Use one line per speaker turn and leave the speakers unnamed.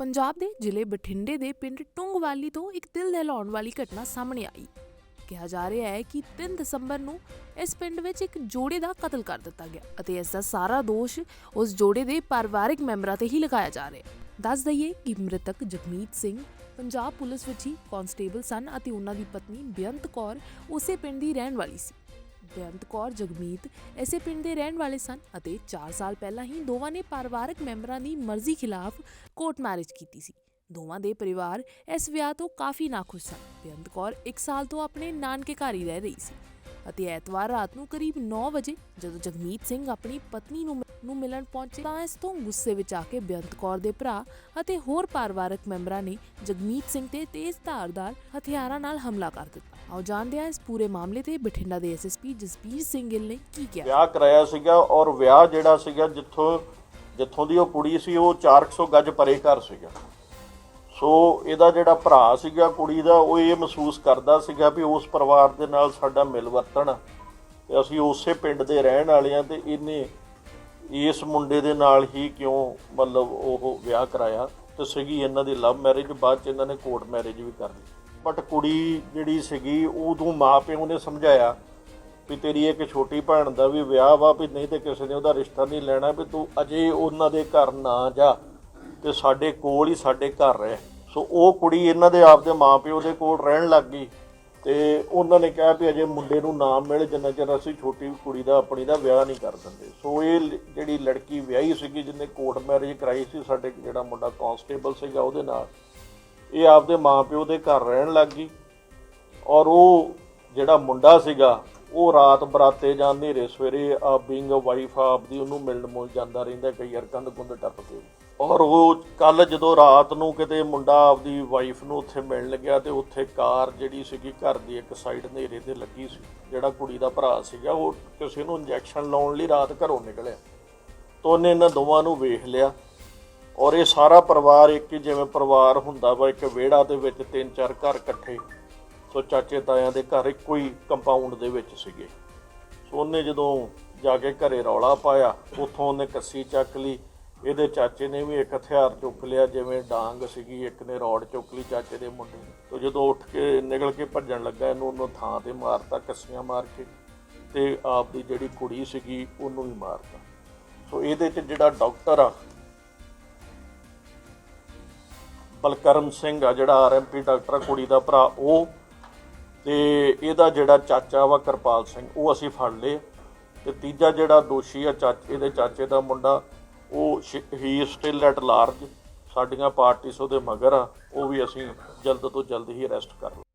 ਪੰਜਾਬ ਦੇ ਜ਼ਿਲ੍ਹੇ ਬਠਿੰਡੇ ਦੇ ਪਿੰਡ ਟੁੰਗਵਾਲੀ ਤੋਂ ਇੱਕ ਦਿਲ ਦਹਿਲਾਉਣ ਵਾਲੀ ਘਟਨਾ ਸਾਹਮਣੇ ਆਈ। ਕਿਹਾ ਜਾ ਰਿਹਾ ਹੈ ਕਿ 3 ਦਸੰਬਰ ਨੂੰ ਇਸ ਪਿੰਡ ਵਿੱਚ ਇੱਕ ਜੋੜੇ ਦਾ ਕਤਲ ਕਰ ਦਿੱਤਾ ਗਿਆ ਅਤੇ ਇਸ ਦਾ ਸਾਰਾ ਦੋਸ਼ ਉਸ ਜੋੜੇ ਦੇ ਪਰਿਵਾਰਕ ਮੈਂਬਰਾਂ ਤੇ ਹੀ ਲਗਾਇਆ ਜਾ ਰਿਹਾ ਹੈ। ਦੱਸ ਦਈਏ ਕਿ ਮ੍ਰਿਤਕ ਜਗਮੀਤ ਸਿੰਘ ਪੰਜਾਬ ਪੁਲਿਸ ਵਿੱਚ ਹੀ ਕਾਂਸਟੇਬਲ ਸਨ ਅਤੇ ਉਹਨਾਂ ਦੀ ਪਤਨੀ ਬੇਅੰਤ ਕੌਰ ਉਸੇ ਪਿੰਡ ਦੀ ਰਹਿਣ ਵਾਲੀ ਸੀ। ਬੇਅੰਤ ਕੌਰ ਜਗਮੀਤ ਇਸੇ ਪਿੰਡ ਦੇ ਰਹਿਣ ਵਾਲੇ ਸਨ ਅਤੇ 4 ਸਾਲ ਪਹਿਲਾਂ ਹੀ ਦੋਵਾਂ ਨੇ ਪਰਿਵਾਰਕ ਮੈਂਬਰਾਂ ਦੀ ਮਰਜ਼ੀ ਖਿਲਾਫ ਕੋਰਟ ਮੈਰਿਜ ਕੀਤੀ ਸੀ। ਦੋਵਾਂ ਦੇ ਪਰਿਵਾਰ ਇਸ ਵਿਆਹ ਤੋਂ ਕਾਫੀ ਨਾਖੁਸ਼ ਸਨ। ਬੇਅੰਤ ਕੌਰ 1 ਸਾਲ ਤੋਂ ਆਪਣੇ ਨਾਨਕੇ ਘਰ ਹੀ ਰਹਿ ਰਹੀ ਸੀ। ਅਤੇ ਐਤਵਾਰ ਰਾਤ ਨੂੰ ਕਰੀਬ 9 ਵਜੇ ਜਦੋਂ ਜਗਮੀਤ ਸਿੰਘ ਆਪਣੀ ਪਤਨੀ ਨੂੰ ਨੂੰ ਮਿਲਣ ਪਹੁੰਚੇ ਤਾਂ ਇਸ ਤੋਂ ਗੁੱਸੇ ਵਿੱਚ ਆ ਕੇ ਬੇਅੰਤ ਕੌਰ ਦੇ ਭਰਾ ਅਤੇ ਹੋਰ ਪਰਿਵਾਰਕ ਮੈਂਬਰਾਂ ਨੇ ਜਗਮੀਤ ਸਿੰਘ ਤੇ ਤੇਜ਼ ਧਾਰਦਾਰ ਹਥਿਆਰਾਂ ਨਾਲ ਹਮਲਾ ਕਰ ਦਿੱਤਾ। ਆਓ ਜਾਣਦੇ ਹਾਂ ਇਸ ਪੂਰੇ ਮਾਮਲੇ ਤੇ ਬਠਿੰਡਾ ਦੇ ਐਸਐਸਪੀ ਜਸਬੀਰ ਸਿੰਘ ਗਿੱਲ ਨੇ ਕੀ ਕਿਹਾ।
ਵਿਆਹ ਕਰਾਇਆ ਸੀਗਾ ਔਰ ਵਿਆਹ ਜਿਹੜਾ ਸੀਗਾ ਜਿੱਥੋਂ ਜਿੱਥੋਂ ਦੀ ਉਹ ਕੁੜੀ ਸੀ ਉਹ 400 ਗੱਜ ਪਰੇ ਘਰ ਸੀਗਾ। ਸੋ ਇਹਦਾ ਜਿਹੜਾ ਭਰਾ ਸੀਗਾ, ਕੁੜੀ ਦਾ, ਉਹ ਇਹ ਮਹਿਸੂਸ ਕਰਦਾ ਸੀਗਾ ਵੀ ਉਸ ਪਰਿਵਾਰ ਦੇ ਨਾਲ ਸਾਡਾ ਮਿਲ ਵਰਤਣ ਤੇ ਅਸੀਂ ਉਸੇ ਪਿੰਡ ਦੇ ਰਹਿਣ ਵਾਲੇ ਆ ਤੇ ਇਹਨੇ ਇਸ ਮੁੰਡੇ ਦੇ ਨਾਲ ਹੀ ਕਿਉਂ ਮਤਲਬ ਉਹ ਵਿਆਹ ਕਰਾਇਆ ਤੇ ਸੀਗੀ ਇਹਨਾਂ ਦੀ ਲਵ ਮੈਰਿਜ ਬਾਅਦ ਚ ਇਹਨਾਂ ਨੇ ਕੋਰਟ ਮੈਰਿਜ ਵੀ ਕਰ ਲਈ। ਬਟ ਕੁੜੀ ਜਿਹੜੀ ਸੀਗੀ, ਉਦੋਂ ਮਾਪਿਓ ਨੇ ਸਮਝਾਇਆ ਵੀ ਤੇਰੀ ਇੱਕ ਛੋਟੀ ਭੈਣ ਦਾ ਵੀ ਵਿਆਹ ਵਾ, ਵੀ ਨਹੀਂ ਤੇ ਕਿਸੇ ਨੇ ਉਹਦਾ ਰਿਸ਼ਤਾ ਨਹੀਂ ਲੈਣਾ, ਵੀ ਤੂੰ ਅਜੇ ਉਹਨਾਂ ਦੇ ਘਰ ਨਾ ਜਾ ਤੇ ਸਾਡੇ ਕੋਲ ਹੀ ਸਾਡੇ ਘਰ ਰਹਿ। ਸੋ ਉਹ ਕੁੜੀ ਇਹਨਾਂ ਦੇ ਆਪਦੇ ਮਾਪਿਓ ਦੇ ਕੋਲ ਰਹਿਣ ਲੱਗ ਗਈ ਤੇ ਉਹਨਾਂ ਨੇ ਕਿਹਾ ਵੀ ਅਜੇ ਮੁੰਡੇ ਨੂੰ ਨਾਮ ਮਿਲੇ, ਜਿੰਨਾ ਚਿਰ ਅਸੀਂ ਛੋਟੀ ਕੁੜੀ ਦਾ, ਆਪਣੀ ਦਾ ਵਿਆਹ ਨਹੀਂ ਕਰ ਦਿੰਦੇ। ਸੋ ਇਹ ਜਿਹੜੀ ਲੜਕੀ ਵਿਆਹੀ ਸੀਗੀ, ਜਿਹਨੇ ਕੋਰਟ ਮੈਰਿਜ ਕਰਾਈ ਸੀ, ਸਾਡੇ ਜਿਹੜਾ ਮੁੰਡਾ ਕਾਂਸਟੇਬਲ ਸੀਗਾ ਉਹਦੇ ਨਾਲ, ਇਹ ਆਪਦੇ ਮਾਪਿਓ ਦੇ ਘਰ ਰਹਿਣ ਲੱਗ ਗਈ ਔਰ ਉਹ ਜਿਹੜਾ ਮੁੰਡਾ ਸੀਗਾ, ਉਹ ਰਾਤ ਬਰਾਤੇ ਜਾਂ ਹਨੇਰੇ ਸਵੇਰੇ ਆ ਬੀਇੰਗ ਅ ਵਾਈਫ ਆਪਦੀ ਉਹਨੂੰ ਮਿਲਣ ਮੁਲ ਜਾਂਦਾ ਰਹਿੰਦਾ, ਕਈ ਵਾਰ ਕੰਧ ਕੁੰਧ ਟੱਪ ਕੇ। ਔਰ ਉਹ ਕੱਲ ਜਦੋਂ ਰਾਤ ਨੂੰ ਕਿਤੇ ਮੁੰਡਾ ਆਪਦੀ ਵਾਈਫ ਨੂੰ ਉੱਥੇ ਮਿਲਣ ਗਿਆ ਤੇ ਉੱਥੇ ਕਾਰ ਜਿਹੜੀ ਸੀਗੀ ਘਰ ਦੀ ਇੱਕ ਸਾਈਡ ਹਨੇਰੇ ਤੇ ਲੱਗੀ ਸੀ, ਜਿਹੜਾ ਕੁੜੀ ਦਾ ਭਰਾ ਸੀਗਾ, ਉਹ ਕਿਸੇ ਨੂੰ ਇੰਜੈਕਸ਼ਨ ਲਾਉਣ ਲਈ ਰਾਤ ਘਰੋਂ ਨਿਕਲਿਆ। ਤਾਂ ਉਹਨੇ ਇਹਨਾਂ ਦੋਵਾਂ ਨੂੰ ਵੇਖ ਲਿਆ ਔਰ ਇਹ ਸਾਰਾ ਪਰਿਵਾਰ ਇੱਕ ਹੀ ਜਿਵੇਂ ਪਰਿਵਾਰ ਹੁੰਦਾ ਵਾ, ਇੱਕ ਵਿਹੜਾ ਦੇ ਵਿੱਚ ਤਿੰਨ ਚਾਰ ਘਰ ਇਕੱਠੇ, ਸੋ ਚਾਚੇ ਤਾਇਆਂ ਦੇ ਘਰ ਇੱਕੋ ਹੀ ਕੰਪਾਊਂਡ ਦੇ ਵਿੱਚ ਸੀਗੇ। ਸੋ ਉਹਨੇ ਜਦੋਂ ਜਾ ਕੇ ਘਰੇ ਰੌਲਾ ਪਾਇਆ, ਉੱਥੋਂ ਉਹਨੇ ਕੱਸੀ ਚੱਕ ਲਈ ਇਹਦੇ ਚਾਚੇ ਨੇ ਵੀ ਇੱਕ ਹਥਿਆਰ ਚੁੱਕ ਲਿਆ, ਜਿਵੇਂ ਡਾਂਗ ਸੀਗੀ, ਇੱਕ ਨੇ ਰੋਡ ਚੁੱਕ ਲਈ ਚਾਚੇ ਦੇ ਮੁੰਡੇ ਨੇ। ਤੋ ਜਦੋਂ ਉੱਠ ਕੇ ਨਿਕਲ ਕੇ ਭੱਜਣ ਲੱਗਾ, ਇਹਨੂੰ ਉਹਨੂੰ ਥਾਂ ਤੇ ਮਾਰਤਾ, ਕੱਸੀਆਂ ਮਾਰ ਕੇ, ਤੇ ਆਪ ਦੀ ਜਿਹੜੀ ਕੁੜੀ ਸੀਗੀ, ਉਹਨੂੰ ਵੀ ਮਾਰਤਾ। ਸੋ ਇਹਦੇ 'ਚ ਜਿਹੜਾ ਡਾਕਟਰ ਆ, ਬਲਕਰਮ ਸਿੰਘ ਆ, ਜਿਹੜਾ ਆਰਐਮਪੀ ਡਾਕਟਰ ਆ, ਕੁੜੀ ਦਾ ਭਰਾ, ਉਹ ਤੇ ਇਹਦਾ ਜਿਹੜਾ ਚਾਚਾ ਵਾ ਕਿਰਪਾਲ ਸਿੰਘ, ਉਹ ਅਸੀਂ ਫੜ ਲਏ। ਤੇ ਤੀਜਾ ਜਿਹੜਾ ਦੋਸ਼ੀ ਆ, ਚਾਚੇ, ਇਹਦੇ ਚਾਚੇ ਦਾ ਮੁੰਡਾ ਉਹ ਹੀ ਸਟਿਲ ਐਟ ਲਾਰਜ ਸਾਡੀਆਂ ਪਾਰਟੀਆਂ ਉਹਦੇ ਮਗਰ ਆ, ਉਹ ਵੀ ਅਸੀਂ ਜਲਦ ਤੋਂ ਜਲਦ ਹੀ ਅਰੈਸਟ ਕਰ ਲਵਾਂਗੇ।